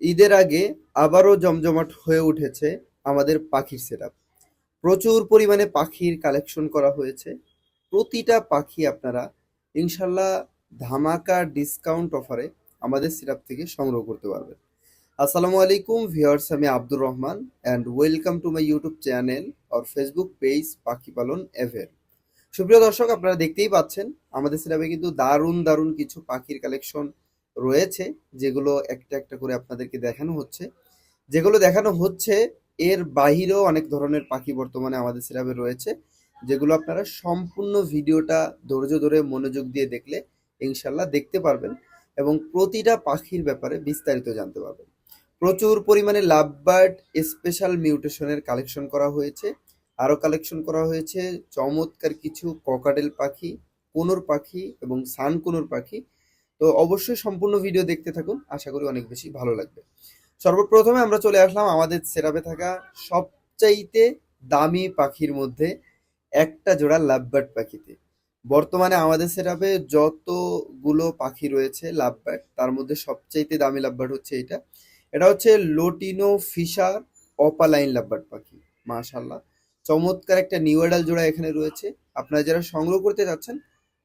ঈদের আগে আবারও জমজমাট হয়ে উঠেছে আমাদের পাখির সেটআপ প্রচুর পরিমাণে পাখির কালেকশন করা হয়েছে। প্রতিটা পাখি আপনারা ইনশাল্লাহ ধামাকা ডিসকাউন্ট অফারে আমাদের সেটআপ থেকে সংগ্রহ করতে পারবেন। আসসালামু আলাইকুম ভিউয়ার্স আমি Abdur Rahman and welcome to my YouTube channel or Facebook page পাখি পালন এভের সুপ্রিয় দর্শক, আপনারা দেখতেই পাচ্ছেন, আমাদের সেটআপে কিন্তু দারুণ দারুণ কিছু পাখির কালেকশন রয়েছে, যেগুলো একটা একটা করে আপনাদেরকে দেখানো হচ্ছে। যেগুলো দেখানো হচ্ছে, এর বাহিরেও অনেক ধরনের পাখি বর্তমানে আমাদের সেরাবে রয়েছে, যেগুলো আপনারা সম্পূর্ণ ভিডিওটা ধৈর্য ধরে মনোযোগ দিয়ে দেখলে ইনশাল্লাহ দেখতে পারবেন এবং প্রতিটা পাখির ব্যাপারে বিস্তারিত জানতে পারবেন। প্রচুর পরিমাণে লাভবার্ড স্পেশাল মিউটেশনের কালেকশন করা হয়েছে, আরও কালেকশন করা হয়েছে। চমৎকার কিছু ককাডেল পাখি, কোনোর পাখি এবং সান কোনোর পাখি তো অবশ্যই সম্পূর্ণ ভিডিও দেখতে থাকুন। আশা করি অনেক বেশি ভালো লাগবে। সর্বপ্রথমে আমরা চলে আসলাম আমাদের সেরাপে থাকা সবচাইতে দামি পাখির মধ্যে একটা জোড়া লাভবার্ড পাখিতে। বর্তমানে আমাদের সেরাপে যতগুলো পাখি রয়েছে লাভবার্ড, তার মধ্যে সবচাইতে দামি লাভবার্ড হচ্ছে এটা। এটা হচ্ছে লোটিনো ফিশার অপালাইন লাভবার্ড পাখি মাশাল্লাহ চমৎকার একটা নিউ অ্যাডাল জোড়া এখানে রয়েছে। আপনারা যারা সংগ্রহ করতে যাচ্ছেন,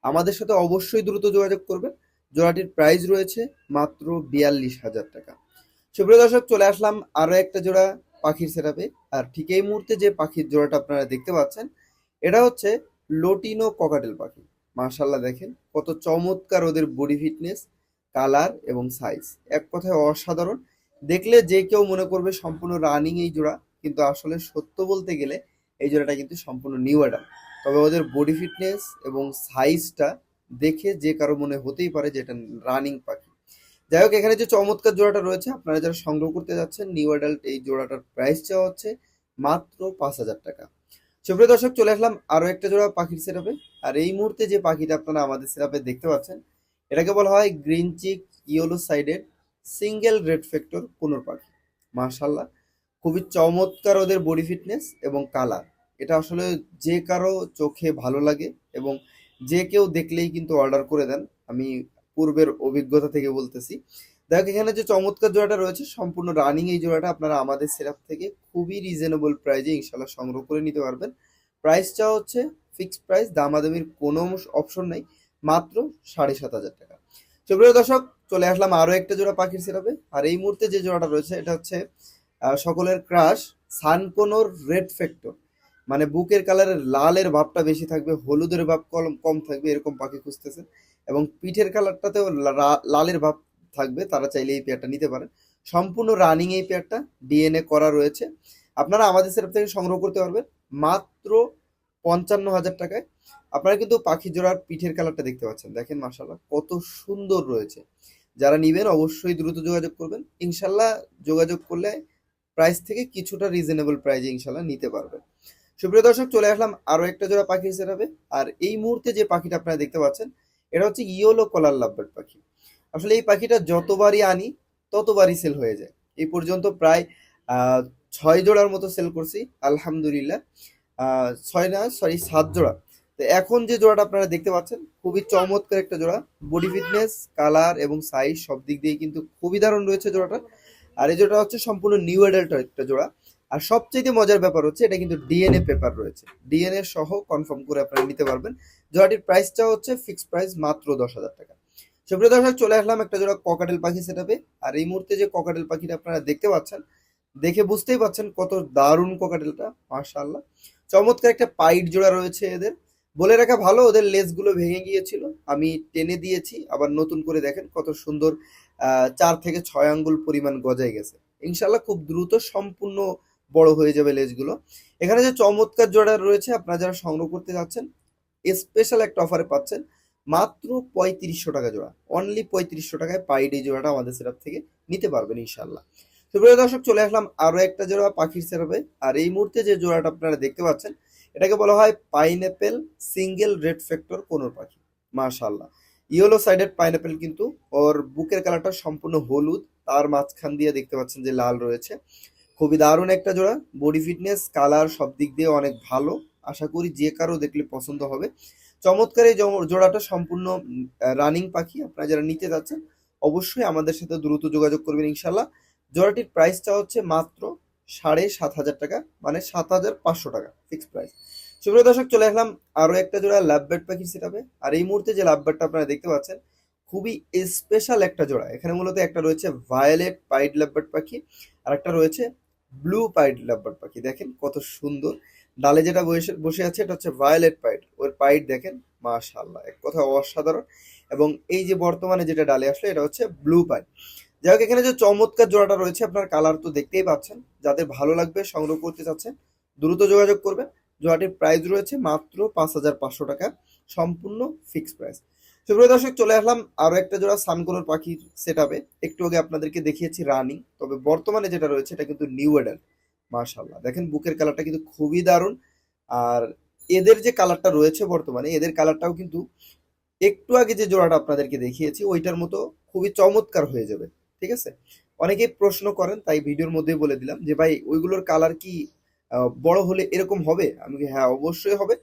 আমাদের সাথে অবশ্যই দ্রুত যোগাযোগ করবেন। জোড়াটির প্রাইস রয়েছে মাত্র বিয়াল্লিশ হাজার টাকা। সুপ্রিয় দর্শক, চলে আসলাম আরও একটা জোড়া পাখির সেটাপে আর ঠিক এই মুহূর্তে যে পাখির জোড়াটা আপনারা দেখতে পাচ্ছেন, এটা হচ্ছে লোটিনো ককাটেল পাখি। মার্শাল্লাহ দেখেন, কত চমৎকার ওদের বডি ফিটনেস কালার এবং সাইজ এক কথায় অসাধারণ। দেখলে যে কেউ মনে করবে সম্পূর্ণ রানিং এই জোড়া, কিন্তু আসলে সত্য বলতে গেলে এই জোড়াটা কিন্তু সম্পূর্ণ নিউ অ্যাডাল তবে ওদের বডি ফিটনেস এবং সাইজটা দেখে যে কারও মনে হতেই পারে যে এটা রানিং পাখি। যাই হোক, এখানে যে চমৎকার জোড়াটা রয়েছে, আপনারা যারা সংগ্রহ করতে যাচ্ছেন নিউ অ্যাডাল্ট এই জোড়াটার প্রাইস চাওয়া হচ্ছে মাত্র পাঁচ হাজার টাকা। সুপ্রিয় দর্শক, চলে আসলাম আরও একটা জোড়া পাখির সেরাপে আর এই মুহূর্তে যে পাখিটা আপনারা আমাদের সেরাপে দেখতে পাচ্ছেন, এটাকে বলা হয় green cheek yellow sided single red factor conure পাখি। মার্শাল্লাহ খুবই চমৎকার ওদের বডি ফিটনেস এবং কালার এটা আসলে যে কারও চোখে ভালো লাগে এবং যে কেউ দেখলেই কিন্তু অর্ডার করে দেন। আমি পূর্বের অভিজ্ঞতা থেকে বলতেছি। দেখ, এখানে যে চমৎকার জোড়াটা রয়েছে, সম্পূর্ণ রানিং এই জোড়াটা আপনারা আমাদের সেরাপ থেকে খুবই রিজনেবল প্রাইজে ইনশাল্লাহ সংগ্রহ করে নিতে পারবেন। প্রাইসটা হচ্ছে ফিক্সড প্রাইস দামাদামির কোনো অপশন নেই, মাত্র সাড়ে সাত হাজার টাকা। সুপ্রিয় দর্শক, চলে আসলাম আরও একটা জোড়া পাখির সেরাপে আর এই মুহূর্তে যে জোড়াটা রয়েছে, এটা হচ্ছে সকলের ক্রাশ সানকোনোর রেড ফ্যাক্টর মানে বুকের কালারের লালের ভাবটা বেশি থাকবে, হলুদের ভাব কম কম থাকবে, এরকম পাখি খুঁজতেছেন এবং পিঠের কালারটাতেও লালের ভাব থাকবে, তারা চাইলে এই পেয়ারটা নিতে পারেন সম্পূর্ণ রানিং এই পেয়ারটা ডিএনএ করা রয়েছে। আপনারা আমাদের সেরফ থেকে সংগ্রহ করতে পারবেন মাত্র পঞ্চান্ন হাজার টাকায়। আপনারা কিন্তু পাখি জোড়ার পিঠের কালারটা দেখতে পাচ্ছেন। দেখেন মাসাল্লাহ কত সুন্দর রয়েছে। যারা নিবেন অবশ্যই দ্রুত যোগাযোগ করবেন। ইনশাল্লাহ যোগাযোগ করলে প্রাইস থেকে কিছুটা রিজনেবল প্রাইজে ইনশাল্লাহ নিতে পারবেন। সুপ্রিয় দর্শক, চলে আসলাম আরও একটা জোড়া পাখি হিসেবে। আর এই মুহূর্তে যে পাখিটা আপনারা দেখতে পাচ্ছেন, এটা হচ্ছে ইয়োলো কলার লাভবার্ড পাখি। আসলে এই পাখিটা যতবারই আনি, ততবারই সেল হয়ে যায়। এই পর্যন্ত প্রায় ছয় জোড়ার মতো সেল করছি, আলহামদুলিল্লাহ। ছয় না সরি সাত জোড়া। তো এখন যে জোড়াটা আপনারা দেখতে পাচ্ছেন, খুবই চমৎকার একটা জোড়া। বডি ফিটনেস কালার এবং সাইজ সব দিক দিয়ে কিন্তু খুবই দারুণ রয়েছে জোড়াটা। আর এই জোড়াটা হচ্ছে সম্পূর্ণ নিউ অ্যাডাল্ট একটা জোড়া। আর সবচেয়ে মজার ব্যাপার হচ্ছে, এটা কিন্তু ডিএনএ পেপার রয়েছে। ডিএনএ সহ কনফার্ম করে আপনারা নিতে পারবেন। জোড়াটির প্রাইসটা হচ্ছে ফিক্সড প্রাইস মাত্র দশ হাজার টাকা। সুপ্রিয় দর্শক, চলে আসলাম একটা জোড়া ককাটেল পাখি সেটাপে আর এই মুহূর্তে যে ককাটেল পাখিটা আপনারা দেখতে পাচ্ছেন, দেখে বুঝতেই পাচ্ছেন কত দারুণ ককাটেলটা মার্শাল্লাহ চমৎকার একটা পাইট জোড়া রয়েছে এদের। বলে রাখা ভালো, ওদের লেসগুলো ভেঙে গিয়েছিল। আমি টেনে দিয়েছি, আবার নতুন করে দেখেন কত সুন্দর চার থেকে ছয় আঙ্গুল পরিমাণ গজায় গেছে। ইনশাল্লাহ খুব দ্রুত সম্পূর্ণ বড় হয়ে যাবে লেজগুলো। এখানে যে চমৎকার জোড়া রয়েছে, আপনারা যারা সংগ্রহ করতে যাচ্ছেন স্পেশাল একটা অফারে পাচ্ছেন। মাত্র পঁয়ত্রিশশো টাকা জোড়া। অনলি পঁয়ত্রিশশো টাকায় পাইড এই জোড়াটা আমাদের সেরাপ থেকে নিতে পারবেন ইনশাল্লাহ সুপ্রিয় দর্শক, চলে আসলাম আরও একটা জোড়া পাখির সেরাপে আর এই মুহূর্তে যে জোড়াটা আপনারা দেখতে পাচ্ছেন, এটাকে বলা হয় pineapple single red factor conure পাখি। মাশাল্লাহ ইয়েলো সাইডেড পাইনঅ্যাপেল কিন্তু ওর বুকের কালারটা সম্পূর্ণ হলুদ। তার মাঝখান দিয়ে দেখতে পাচ্ছেন যে লাল রয়েছে। খুবই দারুণ একটা জোড়া। বডি ফিটনেস কালার সব দিক দিয়ে অনেক ভালো। আশা করি যে কারও দেখলে পছন্দ হবে। চমৎকার এই জোড়াটা সম্পূর্ণ রানিং পাখি। আপনারা যারা নিতে যাচ্ছেন, অবশ্যই আমাদের সাথে দ্রুত যোগাযোগ করবেন ইনশাল্লাহ জোড়াটির প্রাইসটা হচ্ছে মাত্র সাড়ে সাত হাজার টাকা মানে সাত হাজার পাঁচশো টাকা ফিক্স প্রাইস সুপ্রিয় দর্শক, চলে আসলাম আরও একটা জোড়া লাভ বার্ড পাখির সেটাবে আর এই মুহূর্তে যে লাভ বার্ডটা আপনারা দেখতে পাচ্ছেন, খুবই স্পেশাল একটা জোড়া। এখানে মূলত একটা রয়েছে ভায়োলেট পাইড লাভ বার্ড পাখি আর একটা রয়েছে ব্লু পাইড লাভ বার্ড পাখি। দেখেন কত সুন্দর। ডালে যেটা বসে বসে আছে, এটা হচ্ছে ভায়োলেট পাইড ওর পাইড দেখেন মাশাল্লাহ এক কথা অসাধারণ। এবং এই যে বর্তমানে যেটা ডালে আসলো, এটা হচ্ছে ব্লু পাইড যাই হোক, এখানে যে চমৎকার জোড়াটা রয়েছে, আপনার কালার তো দেখতেই পাচ্ছেন। যাদের ভালো লাগবে, সংগ্রহ করতে চাচ্ছেন, দ্রুত যোগাযোগ করবেন। জোড়াটির প্রাইস রয়েছে মাত্র পাঁচ হাজার পাঁচশো টাকা, সম্পূর্ণ ফিক্সড প্রাইস সুপ্রিয় দর্শক, চলে আসলাম আরও একটা জোড়া সানকোনোর পাখির সেট একটু আগে আপনাদেরকে দেখিয়েছি রানিং, তবে বর্তমানে যেটা রয়েছে এটা কিন্তু নিউ এডাল্ট মার্শাল্লাহ দেখেন বুকের কালারটা কিন্তু খুবই দারুণ। আর এদের যে কালারটা রয়েছে বর্তমানে, এদের কালারটাও কিন্তু একটু আগে যে জোড়াটা আপনাদেরকে দেখিয়েছি, ওইটার মতো খুবই চমৎকার হয়ে যাবে, ঠিক আছে? অনেকেই প্রশ্ন করেন, তাই ভিডিওর মধ্যেই বলে দিলাম যে, ভাই, ওইগুলোর কালার কি বড় হলে এরকম হবে? আমি হ্যাঁ অবশ্যই হবে।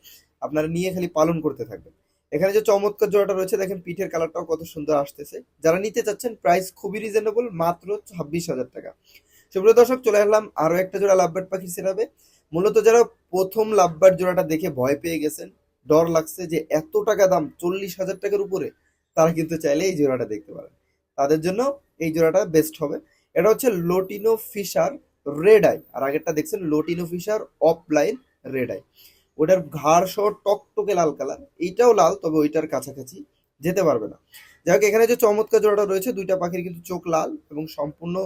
আপনারা নিয়ে খালি পালন করতে থাকবেন। এখানে যে চমৎকার জোড়াটা রয়েছে, দেখেন পিঠের কালারটাও কত সুন্দর আসতেছে। যারা নিতে চাচ্ছেন প্রাইস খুবই রিজনেবল মাত্র ছাব্বিশ হাজার টাকা। সুপ্রিয় দর্শক, চলে আসলাম আরও একটা জোড়া লাভবার্ড পাখি সেরাবে মূলত যারা প্রথম লাভবার্ড জোড়াটা দেখে ভয় পেয়ে গেছেন, ডর লাগছে যে এত টাকা দাম চল্লিশ হাজার টাকার উপরে, তারা কিন্তু চাইলে এই জোড়াটা দেখতে পারেন। তাদের জন্য এই জোড়াটা বেস্ট হবে। এটা হচ্ছে লোটিনো ফিশার রেড আই আর আগেরটা দেখছেন lutino Fischer opaline red eye ওটার ঘাড় সহ টকটকে লাল কালার। এইটাও লাল, তবে ওইটার কাছাকাছি যেতে পারবে না। যাই হোক, এখানে যে চমৎকার জোড়াটা রয়েছে, দুইটা পাখির কিন্তু চোখ লাল এবং সম্পূর্ণ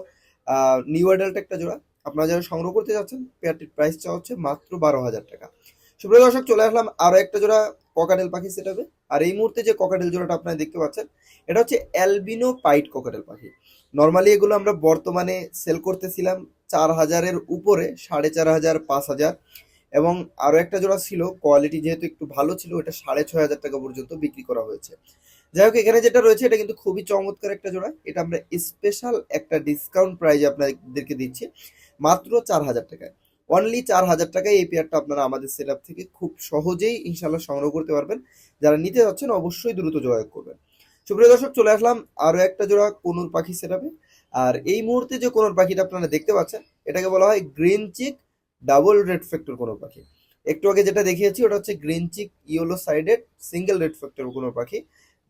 নিউ অ্যাডাল্ট একটা জোড়া। আপনারা যারা সংগ্রহ করতে যাচ্ছেন পেয়ারটির প্রাইস প্রাইসটা হচ্ছে মাত্র বারো হাজার টাকা। সুপ্রিয় দর্শক, চলে আসলাম আরও একটা জোড়া ককাটেল পাখি সেট হবে আর এই মুহূর্তে যে ককাটেল জোড়াটা আপনারা দেখতে পাচ্ছেন, এটা হচ্ছে অ্যালবিনো পাইট ককাটেল পাখি। নর্মালি এগুলো আমরা বর্তমানে সেল করতেছিলাম চার হাজারের উপরে, সাড়ে চার হাজার, পাঁচ হাজার। এবং আরও একটা জোড়া ছিল কোয়ালিটি যেহেতু একটু ভালো ছিল এটা সাড়ে ছয় হাজার টাকা পর্যন্ত বিক্রি করা হয়েছে। যাই হোক, এখানে যেটা রয়েছে, এটা কিন্তু খুবই চমৎকার একটা জোড়া। এটা আমরা স্পেশাল একটা ডিসকাউন্ট প্রাইজে আপনাদেরকে দিচ্ছি, মাত্র চার হাজার টাকায়। অনলি চার হাজার টাকায় এই পেয়ারটা আপনারা আমাদের সেট থেকে খুব সহজেই ইনশাল্লাহ সংগ্রহ করতে পারবেন। যারা নিতে যাচ্ছেন, অবশ্যই দ্রুত যোগাযোগ করবেন। সুপ্রিয় দর্শক, চলে আসলাম আরও একটা জোড়া কোনুর পাখি সেট আর এই মুহূর্তে যে কোনুর পাখিটা আপনারা দেখতে পাচ্ছেন, এটাকে বলা হয় green cheek double red factor কোনো পাখি। একটু আগে যেটা দেখিয়েছি, ওটা হচ্ছে green cheek, yellow sided, single red factor কোনো পাখি,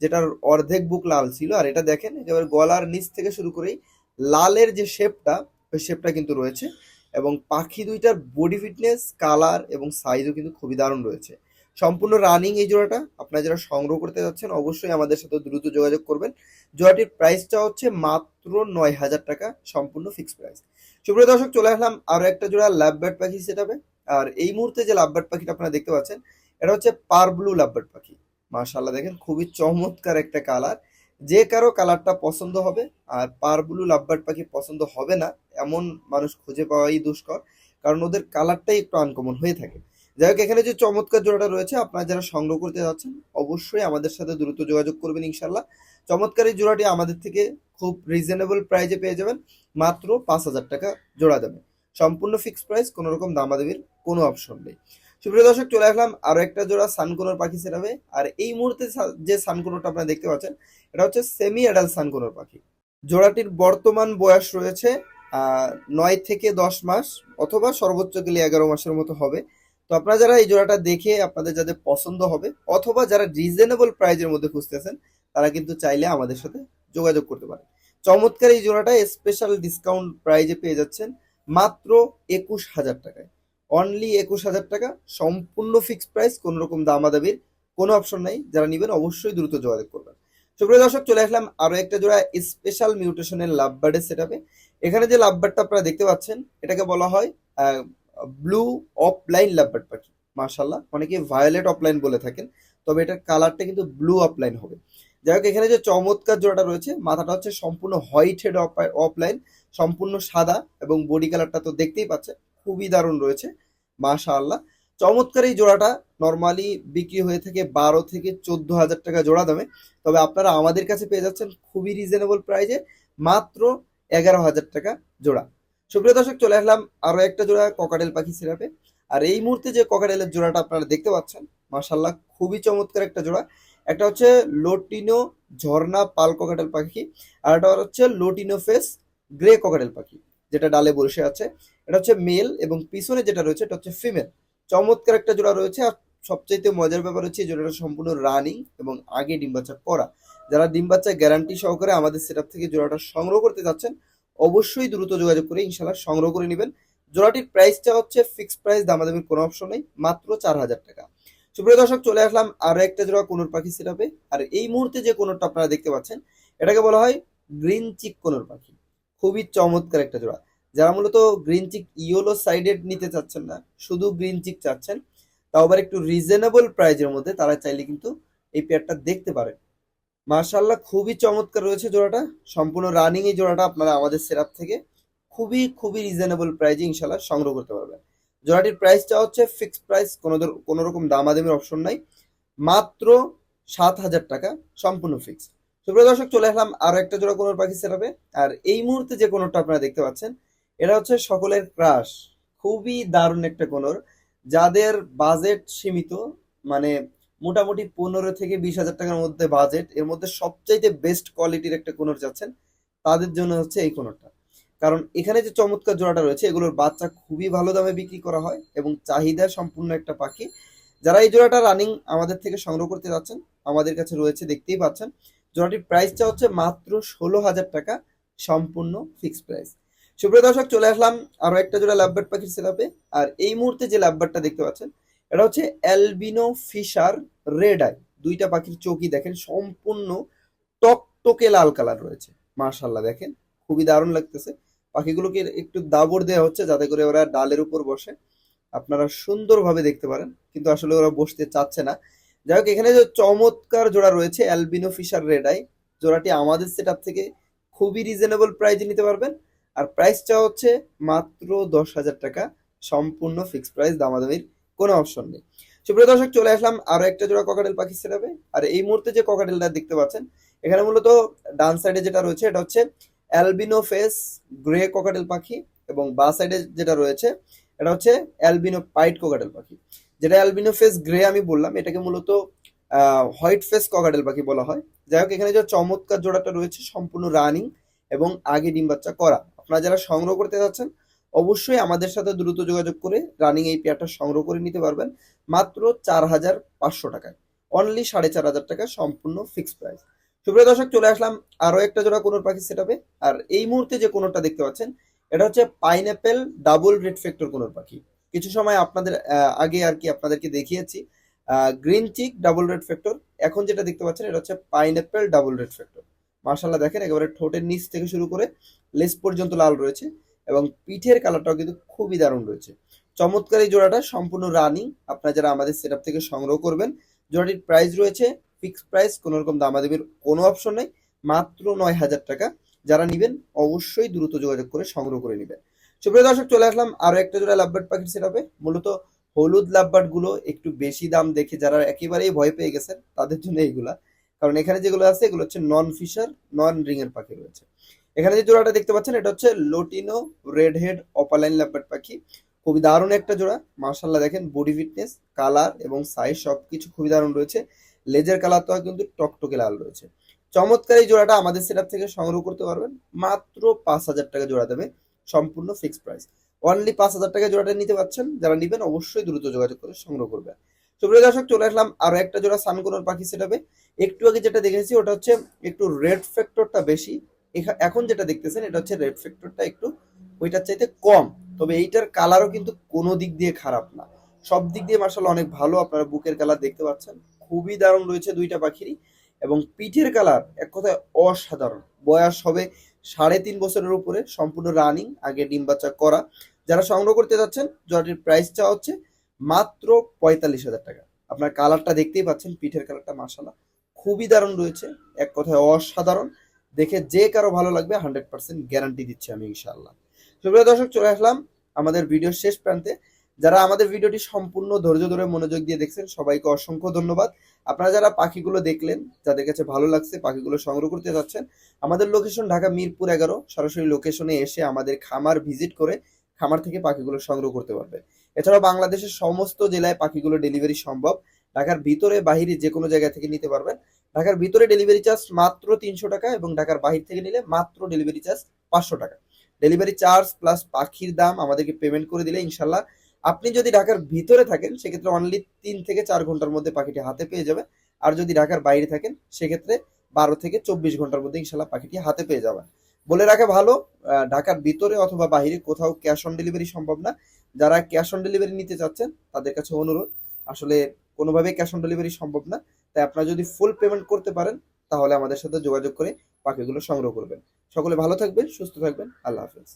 যেটার অর্ধেক বুক লাল ছিল। আর এটা দেখেন, একেবারে গলার নিচ থেকে শুরু করেই লালের যে শেপটা, ওই শেপটা কিন্তু রয়েছে। এবং পাখি দুইটার বডি ফিটনেস, কালার এবং সাইজও কিন্তু খুবই দারুণ রয়েছে। সম্পূর্ণ রানিং এই জোড়াটা, আপনারা যারা সংগ্রহ করতে যাচ্ছেন, অবশ্যই আমাদের সাথে দ্রুত যোগাযোগ করবেন। জোড়াটির প্রাইসটা হচ্ছে মাত্র নয় হাজার টাকা, সম্পূর্ণ ফিক্সড প্রাইস সুপ্রিয় দর্শক, চলে আসলাম আরও একটা জোড়া লাভবার্ড পাখি সেটাবে আর এই মুহূর্তে যে লাভবার্ড পাখিটা আপনারা দেখতে পাচ্ছেন, এটা হচ্ছে পার ব্লু লাভবার্ড পাখি। মার্শাল্লাহ দেখেন খুবই চমৎকার একটা কালার যে কারও কালারটা পছন্দ হবে, আর পার ব্লু লাভবার্ড পাখি পছন্দ হবে না, এমন মানুষ খুঁজে পাওয়াই দুষ্কর। কারণ ওদের কালারটাই একটু আনকমন হয়ে থাকে। যাই হোক, এখানে যে চমৎকার জোড়াটা রয়েছে, আপনারা যারা সংগ্রহ করতে যাচ্ছেন, অবশ্যই আমাদের সাথে দ্রুত যোগাযোগ করবেন ইনশাল্লাহ চমৎকার এই জোড়াটি আমাদের থেকে খুব রিজনেবল প্রাইজে পেয়ে যাবেন, মাত্র পাঁচ হাজার টাকা জোড়া দেবে সম্পূর্ণ ফিক্সড প্রাইস কোনো রকম কোনো অপশন নেই। সুপ্রিয় দর্শক, চলে আসলাম আরও একটা জোড়া সানকোনোর পাখি সেরাবে আর এই মুহূর্তে যে সানকোনোটা আপনারা দেখতে পাচ্ছেন, এটা হচ্ছে সেমি অ্যাডাল্ট সানকোনোর পাখি। জোড়াটির বর্তমান বয়স রয়েছে নয় থেকে দশ মাস, অথবা সর্বোচ্চ গেলে এগারো মাসের মতো হবে। তো আপনারা যারা এই জোড়াটা দেখে আপনাদের যাদের পছন্দ হবে, অথবা যারা রিজনেবল প্রাইজের মধ্যে খুঁজতেছেন, তারা কিন্তু চাইলে আমাদের সাথে যোগাযোগ করতে পারেন। চমৎকার এই জোড়াটা স্পেশাল ডিসকাউন্ট প্রাইজে পেয়ে যাচ্ছেন মাত্র একুশ হাজার টাকায়। অনলি একুশ হাজার টাকা, সম্পূর্ণ ফিক্সড প্রাইস কোনো রকম দামাদাবির কোনো অপশন নাই। যারা নেবেন অবশ্যই দ্রুত যোগাযোগ করবেন। সুপ্রিয় দর্শক, চলে আসলাম আরও একটা জোড়া স্পেশাল মিউটেশনের লাভ বার্ডের সেট এখানে যে লাভ বার্ডটা আপনারা দেখতে পাচ্ছেন, এটাকে বলা হয় ব্লু অফলাইন লাভ বার্ড পাখি। মার্শাল্লাহ অনেকে ভায়োলেট অফলাইন বলে থাকেন, তবে এটার কালারটা কিন্তু ব্লু অফলাইন হবে। যাই হোক, এখানে যে চমৎকার জোড়াটা রয়েছে, মাথাটা হচ্ছে সম্পূর্ণ হোয়াইট হেড অফলাইন সম্পূর্ণ সাদা এবং বডি কালারটা তো দেখতেই পাচ্ছে খুবই দারুণ রয়েছে, মাশাআল্লাহ। চমৎকার এই জোড়াটা নর্মালি বিক্রি হয়ে থাকে বারো থেকে চোদ্দ হাজার টাকা জোড়া দামে, তবে আপনারা আমাদের কাছে পেয়ে যাচ্ছেন খুবই রিজনেবল প্রাইজে মাত্র এগারো হাজার টাকা জোড়া। সুপ্রিয় দর্শক, চলে আসলাম আরও একটা জোড়া ককাটেল পাখি সিরাপে। আর এই মুহূর্তে যে ককাটেলের জোড়াটা আপনারা দেখতে পাচ্ছেন মাশাল্লাহ খুবই চমৎকার একটা জোড়া। একটা হচ্ছে লোটিনো ঝর্ণা পাল ককাটেল পাখি, আর একটা হচ্ছে লোটিনো ফেস গ্রে ককাটেল পাখি, যেটা ডালে বসে আছে। এটা হচ্ছে মেল এবং পিছনে যেটা রয়েছে, এটা হচ্ছে ফিমেল চমৎকার একটা জোড়া রয়েছে, আর সবচাইতে মজার ব্যাপার হচ্ছে জোড়াটা সম্পূর্ণ রানিং এবং আগে ডিম বাচ্চা করা। যারা ডিম বাচ্চা গ্যারান্টি সহকারে আমাদের সেটআপ থেকে জোড়াটা সংগ্রহ করতে যাচ্ছেন অবশ্যই দ্রুত যোগাযোগ করে ইনশাল্লাহ সংগ্রহ করে নেবেন। জোড়াটির প্রাইসটা হচ্ছে ফিক্সড প্রাইস দামাদামির কোনো অপশন নেই, মাত্র চার হাজার টাকা। সুপ্রিয় দর্শক, চলে আসলাম আরও একটা জোড়া কোনোর পাখি সেটাপে আর এই মুহূর্তে যে কোনোরটা আপনারা দেখতে পাচ্ছেন, এটাকে বলা হয় গ্রিন চিক কোনোর পাখি। খুবই চমৎকার একটা জোড়া। যারা মূলত গ্রিন চিক ইয়েলো সাইডেড নিতে চাচ্ছেন না, শুধু গ্রিন চিক চাচ্ছেন, তাও আবার একটু রিজনেবল প্রাইজের মধ্যে তারা চাইলে কিন্তু এই পেয়ারটা দেখতে পারেন। মার্শাল্লাহ খুবই চমৎকার রয়েছে জোড়াটা। সম্পূর্ণ রানিং এই জোড়াটা আপনারা আমাদের সেরাপ থেকে খুবই খুবই রিজনেবল প্রাইজে ইনশাল্লাহ সংগ্রহ করতে পারবেন। জোড়াটির প্রাইসটা হচ্ছে ফিক্সড প্রাইস কোনো কোনো রকম দামাদামির অপশন নাই। মাত্র সাত হাজার টাকা, সম্পূর্ণ ফিক্স সুপ্রিয় দর্শক, চলে আসলাম আরও একটা জোড়া কোনোর পাখি সেরাপে আর এই মুহূর্তে যে কোনোটা আপনারা দেখতে পাচ্ছেন, এটা হচ্ছে সকলের ক্রাশ খুবই দারুণ একটা কোনোর, যাদের বাজেট সীমিত মানে মোটামুটি পনেরো থেকে বিশ হাজার টাকার মধ্যে বাজেট এর মধ্যে সবচাইতে বেস্ট কোয়ালিটির একটা কোনোর যাচ্ছেন, তাদের জন্য হচ্ছে এই কোনোরটা। কারণ এখানে যে চমৎকার জোড়াটা রয়েছে, এগুলোর বাচ্চা খুবই ভালো দামে বিক্রি করা হয় এবং চাহিদা সম্পূর্ণ একটা পাখি। যারা এই জোড়াটা রানিং আমাদের থেকে সংগ্রহ করতে যাচ্ছেন, আমাদের কাছে রয়েছে, দেখতেই পাচ্ছেন। জোড়াটির প্রাইসটা হচ্ছে মাত্র ষোলো হাজার টাকা, সম্পূর্ণ ফিক্সড প্রাইস সুপ্রিয় দর্শক, চলে আসলাম আরও একটা জোড়া লাভবার্ড পাখির সেলাপে আর এই মুহূর্তে যে লাভবার্ডটা দেখতে পাচ্ছেন এটা হচ্ছে অ্যালবিনো ফিশার রেড আই। দুইটা পাখির চোখই দেখেন, সম্পূর্ণ টকটকে লাল কালার রয়েছে। মার্শাল্লাহ দেখেন, খুবই দারুণ লাগতেছে। পাখিগুলোকে একটু দাবড় দেওয়া হচ্ছে যাতে করে ওরা ডালের উপর বসে। আপনারা সুন্দরভাবে দেখতে পারেন, কিন্তু আসলে ওরা বসতে চাচ্ছে না। যাই হোক, এখানে যে চমৎকার জোড়া রয়েছে অ্যালবিনো ফিশার রেড আই, জোড়াটি আমাদের সেট থেকে খুবই রিজনেবল প্রাইজে নিতে পারবেন। আর প্রাইসটা হচ্ছে মাত্র দশ হাজার টাকা, সম্পূর্ণ ফিক্সড প্রাইস দামাদামির কোনো অপশন নেই। সুপ্রিয় দর্শক, চলে আসলাম আরও একটা জোড়া ককাটেল পাখি সেরাবে আর এই মুহূর্তে যে ককাটেলটা দেখতে পাচ্ছেন, এখানে মূলত ডান সাইডে যেটা রয়েছে, এটা হচ্ছে অ্যালবিনো ফেস গ্রে ককাটেল পাখি এবং বা সাইডে যেটা রয়েছে, এটা হচ্ছে অ্যালবিনো পাইট কোকাটেল পাখি। যেটা অ্যালবিনো ফেস গ্রে আমি বললাম, এটাকে মূলত হোয়াইট ফেস ককাটেল পাখি বলা হয়। যাই হোক, এখানে যে চমৎকার জোড়াটা রয়েছে, সম্পূর্ণ রানিং এবং আগে ডিম বাচ্চা করা। আপনারা যারা সংগ্রহ করতে যাচ্ছেন অবশ্যই আমাদের সাথে দ্রুত যোগাযোগ করে রানিং এই পেয়ারটা সংগ্রহ করে নিতে পারবেন। মাত্র চার হাজার পাঁচশো টাকায়। অনলি সাড়ে চার হাজার টাকা সম্পূর্ণ ফিক্সড প্রাইস সুপ্রিয় দর্শক, চলে আসলাম আরও একটা জোড়া কোনোর পাখি সেটাবে আর এই মুহূর্তে যে কোনোটা দেখতে পাচ্ছেন, এটা হচ্ছে pineapple double red factor conure পাখি। কিছু সময় আপনাদের আগে আর কি আপনাদেরকে দেখিয়েছি। Green cheek double red factor এখন যেটা দেখতে পাচ্ছেন, এটা হচ্ছে পাইনঅ্যাপেল ডাবল রেড ফ্যাক্টর মার্শাল্লাহ দেখেন, একেবারে ঠোঁটের নিচ থেকে শুরু করে লেস পর্যন্ত লাল রয়েছে। এবং পিঠের কালারটাও কিন্তু খুবই দারুণ রয়েছে। চমৎকার এই জোড়াটা, সম্পূর্ণ রানিং। আপনারা যারা আমাদের সেট থেকে সংগ্রহ করবেন, জোড়াটির প্রাইস রয়েছে ফিক্সড প্রাইস কোনো রকম দামাদামির কোনো অপশন নেই, মাত্র নয় হাজার টাকা। যারা নিবেন, অবশ্যই দ্রুত যোগাযোগ করে সংগ্রহ করে নেবেন। সুপ্রিয় দর্শক, চলে আসলাম আরও একটা জোড়া লাভবার্ড পাখির সেটাপে মূলত হলুদ লাভবার্ডগুলো একটু বেশি দাম দেখে যারা একেবারেই ভয় পেয়ে গেছেন, তাদের জন্য এইগুলা। কারণ এখানে যেগুলো আছে, এগুলো হচ্ছে নন ফিশার নন রিং এর পাখি রয়েছে। এখানে যে জোড়াটা দেখতে পাচ্ছেন, এটা হচ্ছে lutino red head opaline lovebird পাখি। খুবই দারুণ একটা জোড়া। মার্শাল্লাহ দেখেন বডি ফিটনেস কালার এবং সাইজ সবকিছু খুবই দারুণ রয়েছে। লেজের কালারটাও কিন্তু টকটকে লাল রয়েছে। চমৎকার এই জোড়াটা আমাদের সেটআপ থেকে সংগ্রহ করতে পারবেন। মাত্র পাঁচ হাজার টাকা জোড়া দেবে, সম্পূর্ণ ফিক্সড প্রাইস অনলি পাঁচ হাজার টাকা জোড়াটা নিতে পারছেন যারা নিবেন অবশ্যই দ্রুত যোগাযোগ করে সংগ্রহ করবেন সুপ্রিয় দর্শক, চলে আসলাম আরও একটা জোড়া সানকোনোর পাখি সেটাবে একটু আগে যেটা দেখেছি, ওটা হচ্ছে একটু রেড ফ্যাক্টরটা বেশি। এখন যেটা দেখতেছেন, এটা হচ্ছে রেড ফ্যাক্টরটা একটু, ওইটার চাইতে কম। তবে এইটার কালারও কিন্তু কোনো দিক দিয়ে খারাপ না। সব দিক দিয়ে মার্শাল অনেক ভালো, আপনারা বুকের কালার দেখতে পাচ্ছেন। খুবই দারুণ রয়েছে দুইটা পাখিরই। এবং পিঠের কালার এক কথায় অসাধারণ। বয়স হবে সাড়ে তিন বছরের উপরে, সম্পূর্ণ রানিং আগে ডিম বাচ্চা করা। যারা সংগ্রহ করতে যাচ্ছেন, জটির প্রাইসটা হচ্ছে মাত্র পঁয়তাল্লিশ হাজার টাকা। আপনার কালারটা দেখতেই পাচ্ছেন, পিঠের কালারটা মার্শাল্লাহ। খুবই দারুণ রয়েছে, এক কথায় অসাধারণ। দেখে যে কারও ভালো লাগবে হান্ড্রেড পার্সেন্ট গ্যারান্টি দিচ্ছি আমি ইনশাআল্লাহ। সুপ্রিয় দর্শক, চলে আসলাম আমাদের ভিডিওর শেষ প্রান্তে। যারা আমাদের ভিডিওটি সম্পূর্ণ ধৈর্য ধরে মনোযোগ দিয়ে দেখছেন, সবাইকে অসংখ্য ধন্যবাদ। আপনারা যারা পাখিগুলো দেখলেন, যাদের কাছে ভালো লাগছে, পাখিগুলো সংগ্রহ করতে যাচ্ছেন, আমাদের লোকেশন ঢাকা মিরপুর এগারো, সরাসরি লোকেশনে এসে আমাদের খামার ভিজিট করে খামার থেকে পাখিগুলো সংগ্রহ করতে পারবে। এছাড়াও বাংলাদেশের সমস্ত জেলায় পাখিগুলো ডেলিভারি সম্ভব। ঢাকার ভিতরে, বাহিরে যে কোনো জায়গা থেকে নিতে পারবেন। ঢাকার ভিতরে ডেলিভারি চার্জ মাত্র তিনশো টাকা এবং ঢাকার বাহির থেকে নিলে মাত্র ডেলিভারি চার্জ পাঁচশো টাকা। ডেলিভারি চার্জ প্লাস পাখির দাম আমাদেরকে পেমেন্ট করে দিলে ইনশাল্লাহ আপনি যদি ঢাকার ভিতরে থাকেন, সেক্ষেত্রে অনলি তিন থেকে চার ঘণ্টার মধ্যে পাখিটি হাতে পেয়ে যাবে আর যদি ঢাকার বাইরে থাকেন, সেক্ষেত্রে বারো থেকে চব্বিশ ঘণ্টার মধ্যে ইনশাল্লাহ পাখিটি হাতে পেয়ে যাবেন। বলে রাখা ভালো ঢাকার ভিতরে অথবা বাইরে কোথাও ক্যাশ অন ডেলিভারি সম্ভব না। যারা ক্যাশ অন ডেলিভারি নিতে চাচ্ছেন, তাদের কাছে অনুরোধ, আসলে কোনোভাবে ক্যাশ অন ডেলিভারি সম্ভব না। তাই আপনারা যদি ফুল পেমেন্ট করতে পারেন, তাহলে আমাদের সাথে যোগাযোগ করে পাখিগুলো সংগ্রহ করবেন। সকলে ভালো থাকবেন, সুস্থ থাকবেন, আল্লাহ হাফেজ।